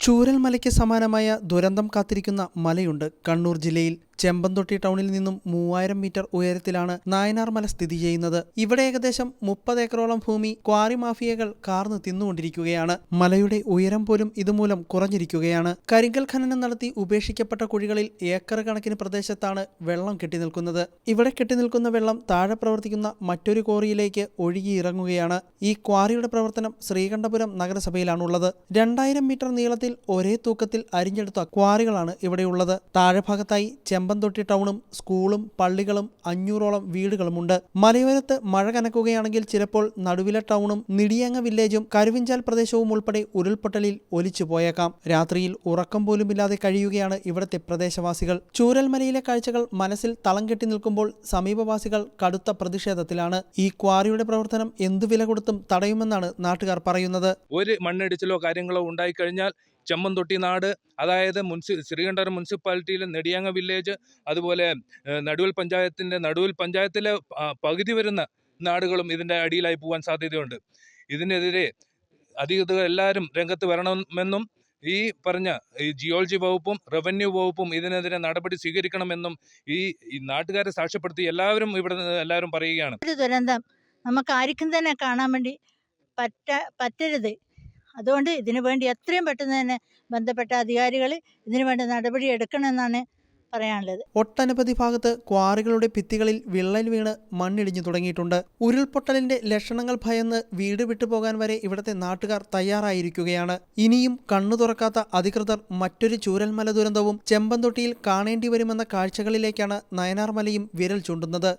ചൂരൽമലയ്ക്ക് സമാനമായ ദുരന്തം കാത്തിരിക്കുന്ന മലയുണ്ട് കണ്ണൂർ ജില്ലയിൽ. ചെമ്പന്തൊട്ടി ടൗണിൽ നിന്നും മൂവായിരം മീറ്റർ ഉയരത്തിലാണ് നായനാർ മല സ്ഥിതി ചെയ്യുന്നത്. ഇവിടെ ഏകദേശം മുപ്പത് ഏക്കറോളം ഭൂമി ക്വാറി മാഫിയകൾ കാർന്ന് തിന്നുകൊണ്ടിരിക്കുകയാണ്. മലയുടെ ഉയരം പോലും ഇതുമൂലം കുറഞ്ഞിരിക്കുകയാണ്. കരിങ്കൽ ഖനനം നടത്തി ഉപേക്ഷിക്കപ്പെട്ട കുഴികളിൽ ഏക്കർ കണക്കിന് പ്രദേശത്താണ് വെള്ളം കെട്ടിനിൽക്കുന്നത്. ഇവിടെ കെട്ടിനിൽക്കുന്ന വെള്ളം താഴെ പ്രവർത്തിക്കുന്ന മറ്റൊരു ക്വാറിയിലേക്ക് ഒഴുകിയിറങ്ങുകയാണ്. ഈ ക്വാറിയുടെ പ്രവർത്തനം ശ്രീകണ്ഠപുരം നഗരസഭയിലാണുള്ളത്. രണ്ടായിരം മീറ്റർ നീളത്തിൽ ഒരേ തൂക്കത്തിൽ അരിഞ്ഞെടുത്ത ക്വാറികളാണ് ഇവിടെയുള്ളത്. താഴെഭാഗത്തായി ചെമ്പന്തൊട്ടി ടൗണും സ്കൂളും പള്ളികളും അഞ്ഞൂറോളം വീടുകളുമുണ്ട്. മലയോരത്ത് മഴ കനക്കുകയാണെങ്കിൽ ചിലപ്പോൾ നടുവില ടൗണും നിടിയങ്ങ വില്ലേജും കരുവിഞ്ചാൽ പ്രദേശവും ഉൾപ്പെടെ ഉരുൾപൊട്ടലിൽ ഒലിച്ചു പോയേക്കാം. രാത്രിയിൽ ഉറക്കം പോലുമില്ലാതെ കഴിയുകയാണ് ഇവിടുത്തെ പ്രദേശവാസികൾ. ചൂരൽമലയിലെ കാഴ്ചകൾ മനസ്സിൽ തളം കെട്ടി നിൽക്കുമ്പോൾ സമീപവാസികൾ കടുത്ത പ്രതിഷേധത്തിലാണ്. ഈ ക്വാറിയുടെ പ്രവർത്തനം എന്തു വില കൊടുത്തും തടയുമെന്നാണ് നാട്ടുകാർ പറയുന്നത്. ഒരു മണ്ണിടിച്ചിലോ കാര്യങ്ങളോ ഉണ്ടായിക്കഴിഞ്ഞാൽ ചെമ്മന്തൊട്ടി നാട് അതായത് മുൻസി ശ്രീകണ്ഠപുരം മുനിസിപ്പാലിറ്റിയിലെ നെടിയാങ്ങ വില്ലേജ് അതുപോലെ നടുവൽ പഞ്ചായത്തിന്റെ നടുവൽ പഞ്ചായത്തിലെ പകുതി വരുന്ന നാടുകളും ഇതിന്റെ അടിയിലായി പോകാൻ സാധ്യതയുണ്ട്. ഇതിനെതിരെ അധികൃതർ എല്ലാവരും രംഗത്ത് വരണമെന്നും ഈ പറഞ്ഞ ഈ ജിയോളജി വകുപ്പും റവന്യൂ വകുപ്പും ഇതിനെതിരെ നടപടി സ്വീകരിക്കണമെന്നും ഈ നാട്ടുകാരെ സാക്ഷ്യപ്പെടുത്തി എല്ലാവരും ഇവിടെ എല്ലാവരും പറയുകയാണ്. ദുരന്തം. നമുക്ക് ആർക്കും തന്നെ കാണാൻ വേണ്ടി പറ്റ പറ്റരുത്. അതുകൊണ്ട് ഇതിനു വേണ്ടി എത്രയും പെട്ടെന്ന് തന്നെ ബന്ധപ്പെട്ട അധികാരികൾ ഇതിനു വേണ്ടി നടപടി എടുക്കണമെന്നാണ് പറയാനുള്ളത്. ഒട്ടനവധി ഭാഗത്ത് ക്വാറികളുടെ ഭിത്തികളിൽ വിള്ളൽ വീണ് മണ്ണിടിഞ്ഞു തുടങ്ങിയിട്ടുണ്ട്. ഉരുൾപൊട്ടലിന്റെ ലക്ഷണങ്ങൾ ഭയന്ന് വീട് വിട്ടുപോകാൻ വരെ ഇവിടത്തെ നാട്ടുകാർ തയ്യാറായിരിക്കുകയാണ്. ഇനിയും കണ്ണു തുറക്കാത്ത അധികൃതർ മറ്റൊരു ചൂരൽമല ദുരന്തവും ചെമ്പന്തൊട്ടിയിൽ കാണേണ്ടി വരുമെന്ന കാഴ്ചകളിലേക്കാണ് നയനാർമലയും വിരൽ ചൂണ്ടുന്നത്.